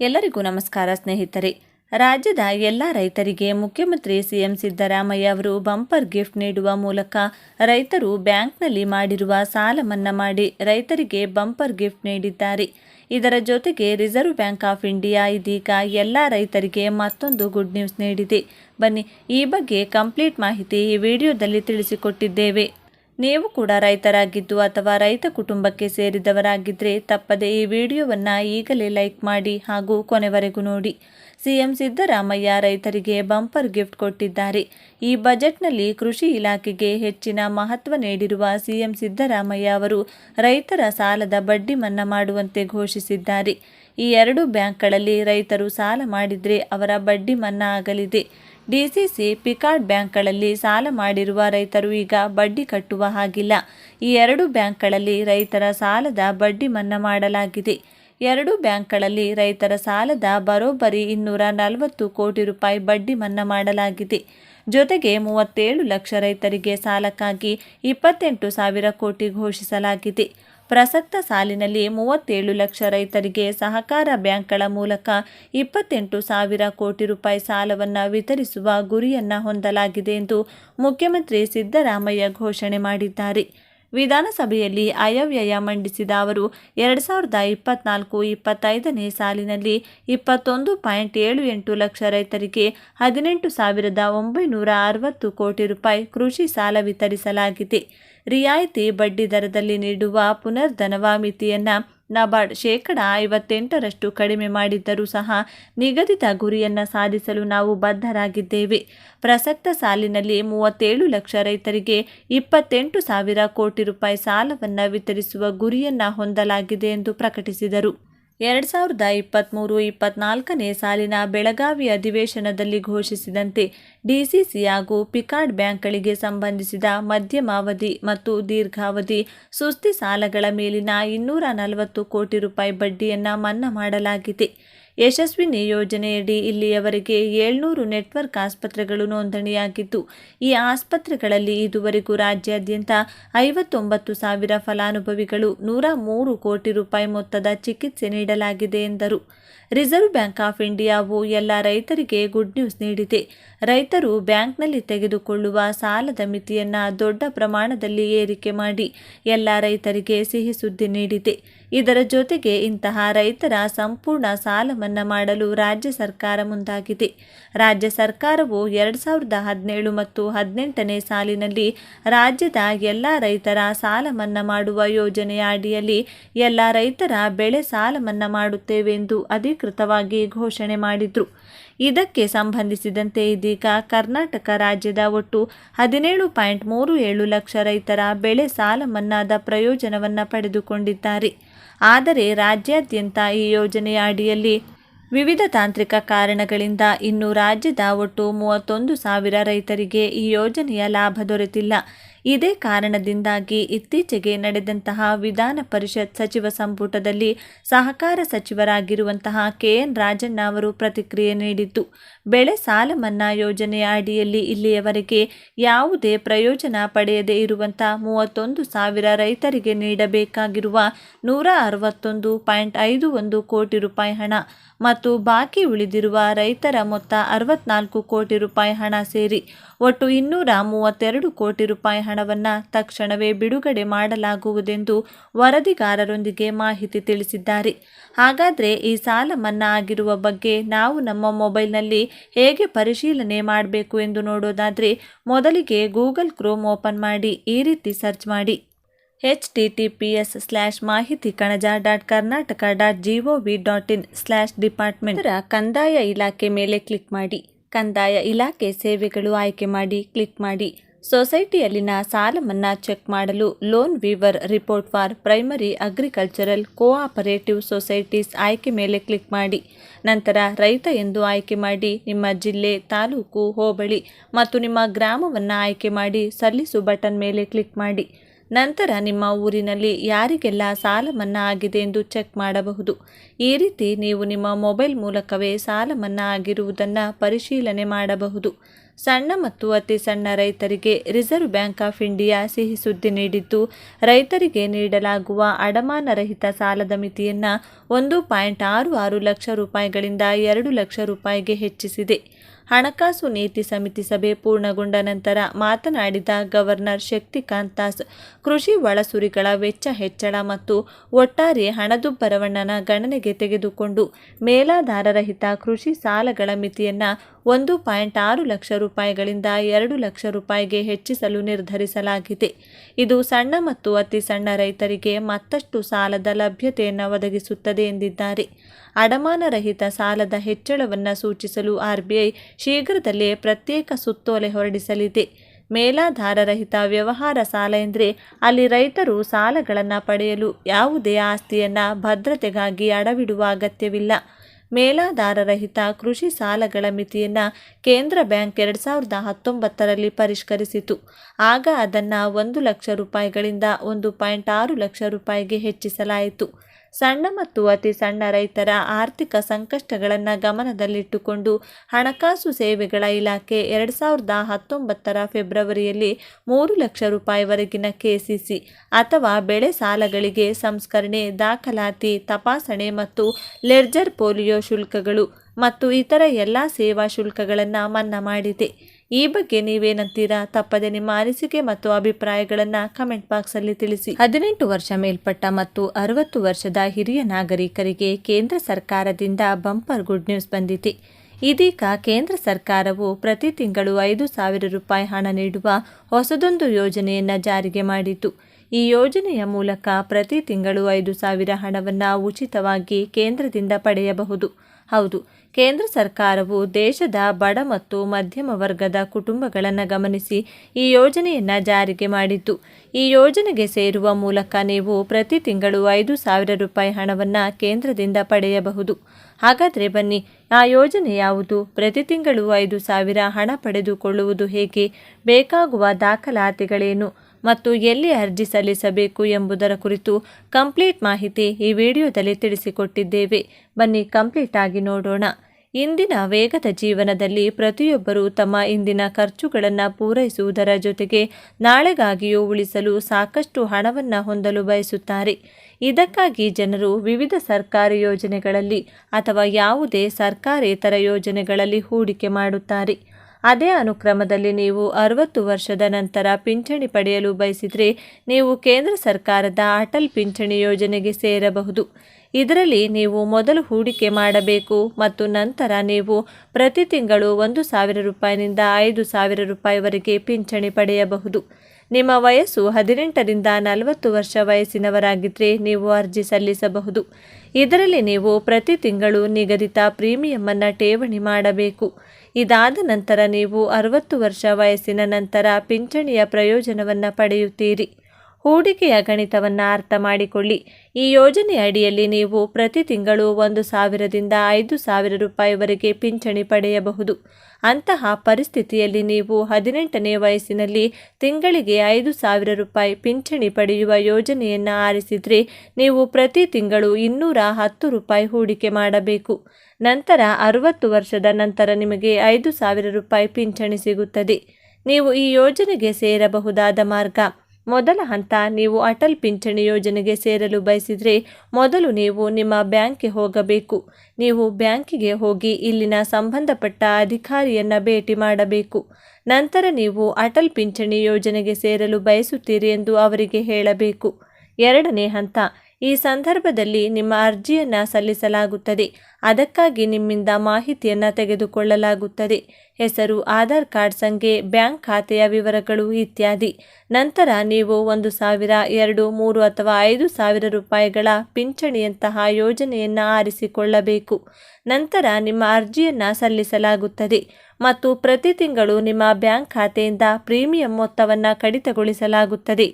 ಎಲ್ಲರಿಗೂ ನಮಸ್ಕಾರ ಸ್ನೇಹಿತರೆ. ರಾಜ್ಯದ ಎಲ್ಲ ರೈತರಿಗೆ ಮುಖ್ಯಮಂತ್ರಿ ಸಿಎಂ ಸಿದ್ದರಾಮಯ್ಯ ಅವರು ಬಂಪರ್ ಗಿಫ್ಟ್ ನೀಡುವ ಮೂಲಕ ರೈತರು ಬ್ಯಾಂಕ್ನಲ್ಲಿ ಮಾಡಿರುವ ಸಾಲ ಮನ್ನಾ ಮಾಡಿ ರೈತರಿಗೆ ಬಂಪರ್ ಗಿಫ್ಟ್ ನೀಡಿದ್ದಾರೆ. ಇದರ ಜೊತೆಗೆ ರಿಸರ್ವ್ ಬ್ಯಾಂಕ್ ಆಫ್ ಇಂಡಿಯಾ ಇದೀಗ ಎಲ್ಲ ರೈತರಿಗೆ ಮತ್ತೊಂದು ಗುಡ್ ನ್ಯೂಸ್ ನೀಡಿದೆ. ಬನ್ನಿ ಈ ಬಗ್ಗೆ ಕಂಪ್ಲೀಟ್ ಮಾಹಿತಿ ಈ ವಿಡಿಯೋದಲ್ಲಿ ತಿಳಿಸಿಕೊಟ್ಟಿದ್ದೇವೆ. ನೀವು ಕೂಡ ರೈತರಾಗಿದ್ದು ಅಥವಾ ರೈತ ಕುಟುಂಬಕ್ಕೆ ಸೇರಿದವರಾಗಿದ್ದರೆ ತಪ್ಪದೆ ಈ ವಿಡಿಯೋವನ್ನು ಈಗಲೇ ಲೈಕ್ ಮಾಡಿ ಹಾಗೂ ಕೊನೆವರೆಗೂ ನೋಡಿ. ಸಿಎಂ ಸಿದ್ದರಾಮಯ್ಯ ರೈತರಿಗೆ ಬಂಪರ್ ಗಿಫ್ಟ್ ಕೊಟ್ಟಿದ್ದಾರೆ. ಈ ಬಜೆಟ್ನಲ್ಲಿ ಕೃಷಿ ಇಲಾಖೆಗೆ ಹೆಚ್ಚಿನ ಮಹತ್ವ ನೀಡಿರುವ ಸಿಎಂ ಸಿದ್ದರಾಮಯ್ಯ ಅವರು ರೈತರ ಸಾಲದ ಬಡ್ಡಿ ಮನ್ನಾ ಮಾಡುವಂತೆ ಘೋಷಿಸಿದ್ದಾರೆ. ಈ ಎರಡು ಬ್ಯಾಂಕ್ಗಳಲ್ಲಿ ರೈತರು ಸಾಲ ಮಾಡಿದರೆ ಅವರ ಬಡ್ಡಿ ಮನ್ನಾ ಆಗಲಿದೆ. ಡಿಸಿಸಿ ಪಿಕಾರ್ಡ್ ಬ್ಯಾಂಕ್ಗಳಲ್ಲಿ ಸಾಲ ಮಾಡಿರುವ ರೈತರು ಈಗ ಬಡ್ಡಿ ಕಟ್ಟುವ ಹಾಗಿಲ್ಲ. ಈ ಎರಡು ಬ್ಯಾಂಕ್ಗಳಲ್ಲಿ ರೈತರ ಸಾಲದ ಬಡ್ಡಿ ಮನ್ನಾ ಮಾಡಲಾಗಿದೆ. ಎರಡು ಬ್ಯಾಂಕ್ಗಳಲ್ಲಿ ರೈತರ ಸಾಲದ ಬರೋಬ್ಬರಿ ಇನ್ನೂರ ನಲವತ್ತು ಕೋಟಿ ರೂಪಾಯಿ ಬಡ್ಡಿ ಮನ್ನಾ ಮಾಡಲಾಗಿದೆ. ಜೊತೆಗೆ ಮೂವತ್ತೇಳು ಲಕ್ಷ ರೈತರಿಗೆ ಸಾಲಕ್ಕಾಗಿ ಇಪ್ಪತ್ತೆಂಟು ಸಾವಿರ ಕೋಟಿ ಘೋಷಿಸಲಾಗಿದೆ. ಪ್ರಸಕ್ತ ಸಾಲಿನಲ್ಲಿ ಮೂವತ್ತೇಳು ಲಕ್ಷ ರೈತರಿಗೆ ಸಹಕಾರ ಬ್ಯಾಂಕ್ಗಳ ಮೂಲಕ ಇಪ್ಪತ್ತೆಂಟು ಸಾವಿರ ಕೋಟಿ ರೂಪಾಯಿ ಸಾಲವನ್ನು ವಿತರಿಸುವ ಗುರಿಯನ್ನು ಹೊಂದಲಾಗಿದೆ ಎಂದು ಮುಖ್ಯಮಂತ್ರಿ ಸಿದ್ದರಾಮಯ್ಯ ಘೋಷಣೆ ಮಾಡಿದ್ದಾರೆ. ವಿಧಾನಸಭೆಯಲ್ಲಿ ಆಯವ್ಯಯ ಮಂಡಿಸಿದ ಅವರು, ಎರಡು ಸಾವಿರದ ಇಪ್ಪತ್ನಾಲ್ಕು ಇಪ್ಪತ್ತೈದನೇ ಸಾಲಿನಲ್ಲಿ ಇಪ್ಪತ್ತೊಂದು ಪಾಯಿಂಟ್ ಏಳು ಎಂಟು ಲಕ್ಷ ರೈತರಿಗೆ ಹದಿನೆಂಟು ಸಾವಿರದ ಒಂಬೈನೂರ ಅರವತ್ತು ಕೋಟಿ ರೂಪಾಯಿ ಕೃಷಿ ಸಾಲ ವಿತರಿಸಲಾಗಿದೆ. ರಿಯಾಯಿತಿ ಬಡ್ಡಿ ದರದಲ್ಲಿ ನೀಡುವ ಪುನರ್ಧನವ ಮಿತಿಯನ್ನು ನಬಾರ್ಡ್ ಶೇಕಡ ಐವತ್ತೆಂಟರಷ್ಟು ಕಡಿಮೆ ಮಾಡಿದ್ದರೂ ಸಹ ನಿಗದಿತ ಗುರಿಯನ್ನು ಸಾಧಿಸಲು ನಾವು ಬದ್ಧರಾಗಿದ್ದೇವೆ. ಪ್ರಸಕ್ತ ಸಾಲಿನಲ್ಲಿ ಮೂವತ್ತೇಳು ಲಕ್ಷ ರೈತರಿಗೆ ಇಪ್ಪತ್ತೆಂಟು ಸಾವಿರ ಕೋಟಿ ರೂಪಾಯಿ ಸಾಲವನ್ನು ವಿತರಿಸುವ ಗುರಿಯನ್ನು ಹೊಂದಲಾಗಿದೆ ಎಂದು ಪ್ರಕಟಿಸಿದರು. ಎರಡು ಸಾವಿರದ ಇಪ್ಪತ್ತ್ಮೂರು ಇಪ್ಪತ್ನಾಲ್ಕನೇ ಸಾಲಿನ ಬೆಳಗಾವಿ ಅಧಿವೇಶನದಲ್ಲಿ ಘೋಷಿಸಿದಂತೆ ಡಿಸಿಸಿ ಹಾಗೂ ಪಿಕಾರ್ಡ್ ಬ್ಯಾಂಕ್ಗಳಿಗೆ ಸಂಬಂಧಿಸಿದ ಮಧ್ಯಮಾವಧಿ ಮತ್ತು ದೀರ್ಘಾವಧಿ, ಸುಸ್ತಿ ಸಾಲಗಳ ಮೇಲಿನ ಇನ್ನೂರ ನಲವತ್ತು ಕೋಟಿ ರೂಪಾಯಿ ಬಡ್ಡಿಯನ್ನು ಮನ್ನಾ ಮಾಡಲಾಗಿದೆ. ಯಶಸ್ವಿನಿ ಯೋಜನೆಯಡಿ ಇಲ್ಲಿಯವರೆಗೆ ಏಳ್ನೂರು ನೆಟ್ವರ್ಕ್ ಆಸ್ಪತ್ರೆಗಳು ನೋಂದಣಿಯಾಗಿದ್ದು, ಈ ಆಸ್ಪತ್ರೆಗಳಲ್ಲಿ ಇದುವರೆಗೂ ರಾಜ್ಯಾದ್ಯಂತ ಐವತ್ತೊಂಬತ್ತು ಸಾವಿರ ಫಲಾನುಭವಿಗಳು ನೂರ ಮೂರು ಕೋಟಿ ರೂಪಾಯಿ ಮೊತ್ತದ ಚಿಕಿತ್ಸೆ ನೀಡಲಾಗಿದೆ ಎಂದರು. ರಿಸರ್ವ್ ಬ್ಯಾಂಕ್ ಆಫ್ ಇಂಡಿಯಾವು ಎಲ್ಲ ರೈತರಿಗೆ ಗುಡ್ ನ್ಯೂಸ್ ನೀಡಿದೆ. ರೈತರು ಬ್ಯಾಂಕ್ನಲ್ಲಿ ತೆಗೆದುಕೊಳ್ಳುವ ಸಾಲದ ಮಿತಿಯನ್ನು ದೊಡ್ಡ ಪ್ರಮಾಣದಲ್ಲಿ ಏರಿಕೆ ಮಾಡಿ ಎಲ್ಲ ರೈತರಿಗೆ ಸಿಹಿ ಸುದ್ದಿ ನೀಡಿದೆ. ಇದರ ಜೊತೆಗೆ ಇಂತಹ ರೈತರ ಸಂಪೂರ್ಣ ಸಾಲ ಮನ್ನಾ ಮಾಡಲು ರಾಜ್ಯ ಸರ್ಕಾರ ಮುಂದಾಗಿದೆ. ರಾಜ್ಯ ಸರ್ಕಾರವು ಎರಡು ಸಾವಿರದ ಹದಿನೇಳು ಮತ್ತು ಹದಿನೆಂಟನೇ ಸಾಲಿನಲ್ಲಿ ರಾಜ್ಯದ ಎಲ್ಲ ರೈತರ ಸಾಲ ಮನ್ನಾ ಮಾಡುವ ಯೋಜನೆಯ ಅಡಿಯಲ್ಲಿ ಎಲ್ಲ ರೈತರ ಬೆಳೆ ಸಾಲ ಮನ್ನಾ ಮಾಡುತ್ತೇವೆ ಎಂದು ಅಧಿಕೃತವಾಗಿ ಘೋಷಣೆ ಮಾಡಿದ್ರು. ಇದಕ್ಕೆ ಸಂಬಂಧಿಸಿದಂತೆ ಇದೀಗ ಕರ್ನಾಟಕ ರಾಜ್ಯದ ಒಟ್ಟು ಹದಿನೇಳು ಪಾಯಿಂಟ್ ಮೂರು ಏಳು ಲಕ್ಷ ರೈತರ ಬೆಳೆ ಸಾಲ ಮನ್ನಾದ ಪ್ರಯೋಜನವನ್ನು ಪಡೆದುಕೊಂಡಿದ್ದಾರೆ. ಆದರೆ ರಾಜ್ಯಾದ್ಯಂತ ಈ ಯೋಜನೆಯ ಅಡಿಯಲ್ಲಿ ವಿವಿಧ ತಾಂತ್ರಿಕ ಕಾರಣಗಳಿಂದ ಇನ್ನು ರಾಜ್ಯದ ಒಟ್ಟು ಮೂವತ್ತೊಂದು ಸಾವಿರ ರೈತರಿಗೆ ಈ ಯೋಜನೆಯ ಲಾಭ ದೊರೆತಿಲ್ಲ. ಇದೇ ಕಾರಣದಿಂದಾಗಿ ಇತ್ತೀಚೆಗೆ ನಡೆದಂತಹ ವಿಧಾನ ಪರಿಷತ್ ಸಚಿವ ಸಂಪುಟದಲ್ಲಿ ಸಹಕಾರ ಸಚಿವರಾಗಿರುವಂತಹ ಕೆಎನ್ ರಾಜಣ್ಣ ಅವರು ಪ್ರತಿಕ್ರಿಯೆ ನೀಡಿದ್ದು, ಬೆಳೆ ಸಾಲ ಮನ್ನಾ ಯೋಜನೆಯ ಅಡಿಯಲ್ಲಿ ಇಲ್ಲಿಯವರೆಗೆ ಯಾವುದೇ ಪ್ರಯೋಜನ ಪಡೆಯದೇ ಇರುವಂಥ ಮೂವತ್ತೊಂದು ಸಾವಿರ ರೈತರಿಗೆ ನೀಡಬೇಕಾಗಿರುವ ನೂರ ಅರವತ್ತೊಂದು ಪಾಯಿಂಟ್ ಐದು ಒಂದು ಕೋಟಿ ರೂಪಾಯಿ ಹಣ ಮತ್ತು ಬಾಕಿ ಉಳಿದಿರುವ ರೈತರ ಮೊತ್ತ ಅರವತ್ನಾಲ್ಕು ಕೋಟಿ ರೂಪಾಯಿ ಹಣ ಸೇರಿ ಒಟ್ಟು ಇನ್ನೂರ ಮೂವತ್ತೆರಡು ಕೋಟಿ ರೂಪಾಯಿ ಹಣವನ್ನು ತಕ್ಷಣವೇ ಬಿಡುಗಡೆ ಮಾಡಲಾಗುವುದೆಂದು ವರದಿಗಾರರೊಂದಿಗೆ ಮಾಹಿತಿ ತಿಳಿಸಿದ್ದಾರೆ. ಹಾಗಾದರೆ ಈ ಸಾಲ ಮನ್ನಾ ಆಗಿರುವ ಬಗ್ಗೆ ನಾವು ನಮ್ಮ ಮೊಬೈಲ್ನಲ್ಲಿ ಹೇಗೆ ಪರಿಶೀಲನೆ ಮಾಡಬೇಕು ಎಂದು ನೋಡೋದಾದರೆ ಮೊದಲಿಗೆ ಗೂಗಲ್ ಕ್ರೋಮ್ ಓಪನ್ ಮಾಡಿ ಈ ರೀತಿ ಸರ್ಚ್ ಮಾಡಿ. H T T P S slash Mahiti Kanaja dot Karnataka dot G O V dot in slash department. ಕಂದಾಯ ಇಲಾಖೆ ಮೇಲೆ ಕ್ಲಿಕ್ ಮಾಡಿ. ಕಂದಾಯ ಇಲಾಖೆ ಸೇವೆಗಳು ಆಯ್ಕೆ ಮಾಡಿ ಕ್ಲಿಕ್ ಮಾಡಿ. ಸೊಸೈಟಿಯಲ್ಲಿನ ಸಾಲ ಮನ್ನಾ ಚೆಕ್ ಮಾಡಲು loan waiver report for primary agricultural cooperative societies ಆಯ್ಕೆ ಮೇಲೆ ಕ್ಲಿಕ್ ಮಾಡಿ. ನಂತರ ರೈತ ಎಂದು ಆಯ್ಕೆ ಮಾಡಿ. ನಿಮ್ಮ ಜಿಲ್ಲೆ, ತಾಲೂಕು, ಹೋಬಳಿ ಮತ್ತು ನಿಮ್ಮ ಗ್ರಾಮವನ್ನು ಆಯ್ಕೆ ಮಾಡಿ. ಸಲ್ಲಿಸು ಬಟನ್ ಮೇಲೆ ಕ್ಲಿಕ್ ಮಾಡಿ. ನಂತರ ನಿಮ್ಮ ಊರಿನಲ್ಲಿ ಯಾರಿಗೆಲ್ಲ ಸಾಲ ಮನ್ನಾ ಆಗಿದೆ ಎಂದು ಚೆಕ್ ಮಾಡಬಹುದು. ಈ ರೀತಿ ನೀವು ನಿಮ್ಮ ಮೊಬೈಲ್ ಮೂಲಕವೇ ಸಾಲ ಮನ್ನಾ ಆಗಿರುವುದನ್ನು ಪರಿಶೀಲನೆ ಮಾಡಬಹುದು. ಸಣ್ಣ ಮತ್ತು ಅತಿ ಸಣ್ಣ ರೈತರಿಗೆ ರಿಸರ್ವ್ ಬ್ಯಾಂಕ್ ಆಫ್ ಇಂಡಿಯಾ ಸಿಹಿ ಸುದ್ದಿ ನೀಡಿದ್ದು, ರೈತರಿಗೆ ನೀಡಲಾಗುವ ಅಡಮಾನ ರಹಿತ ಸಾಲದ ಮಿತಿಯನ್ನು ಒಂದು ಪಾಯಿಂಟ್ ಆರು ಆರು ಲಕ್ಷ ರೂಪಾಯಿಗಳಿಂದ ಎರಡು ಲಕ್ಷ ರೂಪಾಯಿಗೆ ಹೆಚ್ಚಿಸಿದೆ. ಹಣಕಾಸು ನೀತಿ ಸಮಿತಿ ಸಭೆ ಪೂರ್ಣಗೊಂಡ ನಂತರ ಮಾತನಾಡಿದ ಗವರ್ನರ್ ಶಕ್ತಿಕಾಂತ್ ದಾಸ್, ಕೃಷಿ ಒಳಸುರಿಗಳ ವೆಚ್ಚ ಹೆಚ್ಚಳ ಮತ್ತು ಒಟ್ಟಾರೆ ಹಣದುಬ್ಬರವಣ್ಣನ ಗಣನೆಗೆ ತೆಗೆದುಕೊಂಡು ಮೇಲಾಧಾರರಹಿತ ಕೃಷಿ ಸಾಲಗಳ ಮಿತಿಯನ್ನು ಒಂದು ಪಾಯಿಂಟ್ ಆರು ಲಕ್ಷ ರೂಪಾಯಿಗಳಿಂದ ಎರಡು ಲಕ್ಷ ರೂಪಾಯಿಗೆ ಹೆಚ್ಚಿಸಲು ನಿರ್ಧರಿಸಲಾಗಿದೆ. ಇದು ಸಣ್ಣ ಮತ್ತು ಅತಿ ಸಣ್ಣ ರೈತರಿಗೆ ಮತ್ತಷ್ಟು ಸಾಲದ ಲಭ್ಯತೆಯನ್ನು ಒದಗಿಸುತ್ತದೆ ಎಂದಿದ್ದಾರೆ. ಅಡಮಾನ ರಹಿತ ಸಾಲದ ಹೆಚ್ಚಳವನ್ನು ಸೂಚಿಸಲು ಆರ್ಬಿಐ ಶೀಘ್ರದಲ್ಲೇ ಪ್ರತ್ಯೇಕ ಸುತ್ತೋಲೆ ಹೊರಡಿಸಲಿದೆ. ಮೇಲಾಧಾರರಹಿತ ವ್ಯವಹಾರ ಸಾಲ ಎಂದರೆ ಅಲ್ಲಿ ರೈತರು ಸಾಲಗಳನ್ನು ಪಡೆಯಲು ಯಾವುದೇ ಆಸ್ತಿಯನ್ನು ಭದ್ರತೆಗಾಗಿ ಅಡವಿಡುವ ಅಗತ್ಯವಿಲ್ಲ. ಮೇಲಾಧಾರರಹಿತ ಕೃಷಿ ಸಾಲಗಳ ಮಿತಿಯನ್ನು ಕೇಂದ್ರ ಬ್ಯಾಂಕ್ ಎರಡು ಸಾವಿರದ ಹತ್ತೊಂಬತ್ತರಲ್ಲಿ ಪರಿಷ್ಕರಿಸಿತು. ಆಗ ಅದನ್ನು ಒಂದು ಲಕ್ಷ ರೂಪಾಯಿಗಳಿಂದ ಒಂದು ಪಾಯಿಂಟ್ ಆರು ಲಕ್ಷ ರೂಪಾಯಿಗೆ ಹೆಚ್ಚಿಸಲಾಯಿತು. ಸಣ್ಣ ಮತ್ತು ಅತಿ ಸಣ್ಣ ರೈತರ ಆರ್ಥಿಕ ಸಂಕಷ್ಟಗಳನ್ನು ಗಮನದಲ್ಲಿಟ್ಟುಕೊಂಡು ಹಣಕಾಸು ಸೇವೆಗಳ ಇಲಾಖೆ ಎರಡು ಸಾವಿರದ ಹತ್ತೊಂಬತ್ತರ ಫೆಬ್ರವರಿಯಲ್ಲಿ ಮೂರು ಲಕ್ಷ ರೂಪಾಯಿವರೆಗಿನ ಕೆಸಿಸಿ ಅಥವಾ ಬೆಳೆ ಸಾಲಗಳಿಗೆ ಸಂಸ್ಕರಣೆ, ದಾಖಲಾತಿ, ತಪಾಸಣೆ ಮತ್ತು ಲೆರ್ಜರ್ ಪೋಲಿಯೋ ಶುಲ್ಕಗಳು ಮತ್ತು ಇತರ ಎಲ್ಲ ಸೇವಾ ಶುಲ್ಕಗಳನ್ನು ಮನ್ನಾ ಮಾಡಿದೆ. ಈ ಬಗ್ಗೆ ನೀವೇನಂತೀರಾ? ತಪ್ಪದೆ ನಿಮ್ಮ ಅನಿಸಿಕೆ ಮತ್ತು ಅಭಿಪ್ರಾಯಗಳನ್ನು ಕಮೆಂಟ್ ಬಾಕ್ಸಲ್ಲಿ ತಿಳಿಸಿ. ಹದಿನೆಂಟು ವರ್ಷ ಮೇಲ್ಪಟ್ಟ ಮತ್ತು ಅರವತ್ತು ವರ್ಷದ ಹಿರಿಯ ನಾಗರಿಕರಿಗೆ ಕೇಂದ್ರ ಸರ್ಕಾರದಿಂದ ಬಂಪರ್ ಗುಡ್ ನ್ಯೂಸ್ ಬಂದಿದೆ. ಇದೀಗ ಕೇಂದ್ರ ಸರ್ಕಾರವು ಪ್ರತಿ ತಿಂಗಳು ಐದು ಸಾವಿರ ರೂಪಾಯಿ ಹಣ ನೀಡುವ ಹೊಸದೊಂದು ಯೋಜನೆಯನ್ನು ಜಾರಿಗೆ ಮಾಡಿತು ಈ ಯೋಜನೆಯ ಮೂಲಕ ಪ್ರತಿ ತಿಂಗಳು ಐದು ಸಾವಿರ ಹಣವನ್ನು ಉಚಿತವಾಗಿ ಕೇಂದ್ರದಿಂದ ಪಡೆಯಬಹುದು. ಹೌದು, ಕೇಂದ್ರ ಸರ್ಕಾರವು ದೇಶದ ಬಡ ಮತ್ತು ಮಧ್ಯಮ ವರ್ಗದ ಕುಟುಂಬಗಳನ್ನು ಗಮನಿಸಿ ಈ ಯೋಜನೆಯನ್ನು ಜಾರಿಗೆ ಮಾಡಿದ್ದು. ಈ ಯೋಜನೆಗೆ ಸೇರುವ ಮೂಲಕ ನೀವು ಪ್ರತಿ ತಿಂಗಳು ಐದು ಸಾವಿರ ರೂಪಾಯಿ ಹಣವನ್ನು ಕೇಂದ್ರದಿಂದ ಪಡೆಯಬಹುದು. ಹಾಗಾದರೆ ಬನ್ನಿ, ಆ ಯೋಜನೆ ಯಾವುದು? ಪ್ರತಿ ತಿಂಗಳು ಐದು ಸಾವಿರ ಹಣ ಪಡೆದುಕೊಳ್ಳುವುದು ಹೇಗೆ? ಬೇಕಾಗುವ ದಾಖಲಾತಿಗಳೇನು? ಮತ್ತು ಎಲ್ಲಿ ಅರ್ಜಿ ಸಲ್ಲಿಸಬೇಕು ಎಂಬುದರ ಕುರಿತು ಕಂಪ್ಲೀಟ್ ಮಾಹಿತಿ ಈ ವಿಡಿಯೋದಲ್ಲಿ ತಿಳಿಸಿಕೊಟ್ಟಿದ್ದೇವೆ. ಬನ್ನಿ ಕಂಪ್ಲೀಟ್ ಆಗಿ ನೋಡೋಣ. ಇಂದಿನ ವೇಗದ ಜೀವನದಲ್ಲಿ ಪ್ರತಿಯೊಬ್ಬರೂ ತಮ್ಮ ಇಂದಿನ ಖರ್ಚುಗಳನ್ನು ಪೂರೈಸುವುದರ ಜೊತೆಗೆ ನಾಳೆಗಾಗಿಯೂ ಉಳಿಸಲು ಸಾಕಷ್ಟು ಹಣವನ್ನು ಹೊಂದಲು ಬಯಸುತ್ತಾರೆ. ಇದಕ್ಕಾಗಿ ಜನರು ವಿವಿಧ ಸರ್ಕಾರಿ ಯೋಜನೆಗಳಲ್ಲಿ ಅಥವಾ ಯಾವುದೇ ಸರ್ಕಾರೇತರ ಯೋಜನೆಗಳಲ್ಲಿ ಹೂಡಿಕೆ ಮಾಡುತ್ತಾರೆ. ಅದೇ ಅನುಕ್ರಮದಲ್ಲಿ ನೀವು ಅರವತ್ತು ವರ್ಷದ ನಂತರ ಪಿಂಚಣಿ ಪಡೆಯಲು ಬಯಸಿದರೆ ನೀವು ಕೇಂದ್ರ ಸರ್ಕಾರದ ಅಟಲ್ ಪಿಂಚಣಿ ಯೋಜನೆಗೆ ಸೇರಬಹುದು. ಇದರಲ್ಲಿ ನೀವು ಮೊದಲು ಹೂಡಿಕೆ ಮಾಡಬೇಕು ಮತ್ತು ನಂತರ ನೀವು ಪ್ರತಿ ತಿಂಗಳು ಒಂದು ಸಾವಿರ ರೂಪಾಯಿನಿಂದ ಐದು ಸಾವಿರ ರೂಪಾಯಿವರೆಗೆ ಪಿಂಚಣಿ ಪಡೆಯಬಹುದು. ನಿಮ್ಮ ವಯಸ್ಸು ಹದಿನೆಂಟರಿಂದ ನಲವತ್ತು ವರ್ಷ ವಯಸ್ಸಿನವರಾಗಿದ್ದರೆ ನೀವು ಅರ್ಜಿ ಸಲ್ಲಿಸಬಹುದು. ಇದರಲ್ಲಿ ನೀವು ಪ್ರತಿ ತಿಂಗಳು ನಿಗದಿತ ಪ್ರೀಮಿಯಮ್ಮನ್ನು ಠೇವಣಿ ಮಾಡಬೇಕು. ಇದಾದ ನಂತರ ನೀವು ಅರವತ್ತು ವರ್ಷ ವಯಸ್ಸಿನ ನಂತರ ಪಿಂಚಣಿಯ ಪ್ರಯೋಜನವನ್ನು ಪಡೆಯುತ್ತೀರಿ. ಹೂಡಿಕೆಯ ಗಣಿತವನ್ನು ಅರ್ಥ ಮಾಡಿಕೊಳ್ಳಿ. ಈ ಯೋಜನೆ ಅಡಿಯಲ್ಲಿ ನೀವು ಪ್ರತಿ ತಿಂಗಳು ಒಂದು ಸಾವಿರದಿಂದ ಐದು ಸಾವಿರ ರೂಪಾಯಿವರೆಗೆ ಪಿಂಚಣಿ ಪಡೆಯಬಹುದು. ಅಂತಹ ಪರಿಸ್ಥಿತಿಯಲ್ಲಿ ನೀವು ಹದಿನೆಂಟನೇ ವಯಸ್ಸಿನಲ್ಲಿ ತಿಂಗಳಿಗೆ ಐದು ಸಾವಿರ ರೂಪಾಯಿ ಪಿಂಚಣಿ ಪಡೆಯುವ ಯೋಜನೆಯನ್ನು ಆರಿಸಿದರೆ ನೀವು ಪ್ರತಿ ತಿಂಗಳು ಇನ್ನೂರ ಹತ್ತು ರೂಪಾಯಿ ಹೂಡಿಕೆ ಮಾಡಬೇಕು. ನಂತರ ಅರುವತ್ತು ವರ್ಷದ ನಂತರ ನಿಮಗೆ ಐದು ಸಾವಿರ ರೂಪಾಯಿ ಪಿಂಚಣಿ ಸಿಗುತ್ತದೆ. ನೀವು ಈ ಯೋಜನೆಗೆ ಸೇರಬಹುದಾದ ಮಾರ್ಗ. ಮೊದಲ ಹಂತ ನೀವು ಅಟಲ್ ಪಿಂಚಣಿ ಯೋಜನೆಗೆ ಸೇರಲು ಬಯಸಿದರೆ ಮೊದಲು ನೀವು ನಿಮ್ಮ ಬ್ಯಾಂಕ್ಗೆ ಹೋಗಬೇಕು. ನೀವು ಬ್ಯಾಂಕಿಗೆ ಹೋಗಿ ಇಲ್ಲಿನ ಸಂಬಂಧಪಟ್ಟ ಅಧಿಕಾರಿಯನ್ನು ಭೇಟಿ ಮಾಡಬೇಕು. ನಂತರ ನೀವು ಅಟಲ್ ಪಿಂಚಣಿ ಯೋಜನೆಗೆ ಸೇರಲು ಬಯಸುತ್ತೀರಿ ಎಂದು ಅವರಿಗೆ ಹೇಳಬೇಕು. ಎರಡನೇ ಹಂತ ಈ ಸಂದರ್ಭದಲ್ಲಿ ನಿಮ್ಮ ಅರ್ಜಿಯನ್ನು ಸಲ್ಲಿಸಲಾಗುತ್ತದೆ. ಅದಕ್ಕಾಗಿ ನಿಮ್ಮಿಂದ ಮಾಹಿತಿಯನ್ನು ತೆಗೆದುಕೊಳ್ಳಲಾಗುತ್ತದೆ. ಹೆಸರು, ಆಧಾರ್ ಕಾರ್ಡ್ ಸಂಖ್ಯೆ, ಬ್ಯಾಂಕ್ ಖಾತೆಯ ವಿವರಗಳು ಇತ್ಯಾದಿ. ನಂತರ ನೀವು ಒಂದು ಸಾವಿರ, ಎರಡು, ಮೂರು ಅಥವಾ ಐದು ಸಾವಿರ ರೂಪಾಯಿಗಳ ಪಿಂಚಣಿಯಂತಹ ಯೋಜನೆಯನ್ನು ಆರಿಸಿಕೊಳ್ಳಬೇಕು. ನಂತರ ನಿಮ್ಮ ಅರ್ಜಿಯನ್ನು ಸಲ್ಲಿಸಲಾಗುತ್ತದೆ ಮತ್ತು ಪ್ರತಿ ತಿಂಗಳು ನಿಮ್ಮ ಬ್ಯಾಂಕ್ ಖಾತೆಯಿಂದ ಪ್ರೀಮಿಯಂ ಮೊತ್ತವನ್ನು ಕಡಿತಗೊಳಿಸಲಾಗುತ್ತದೆ.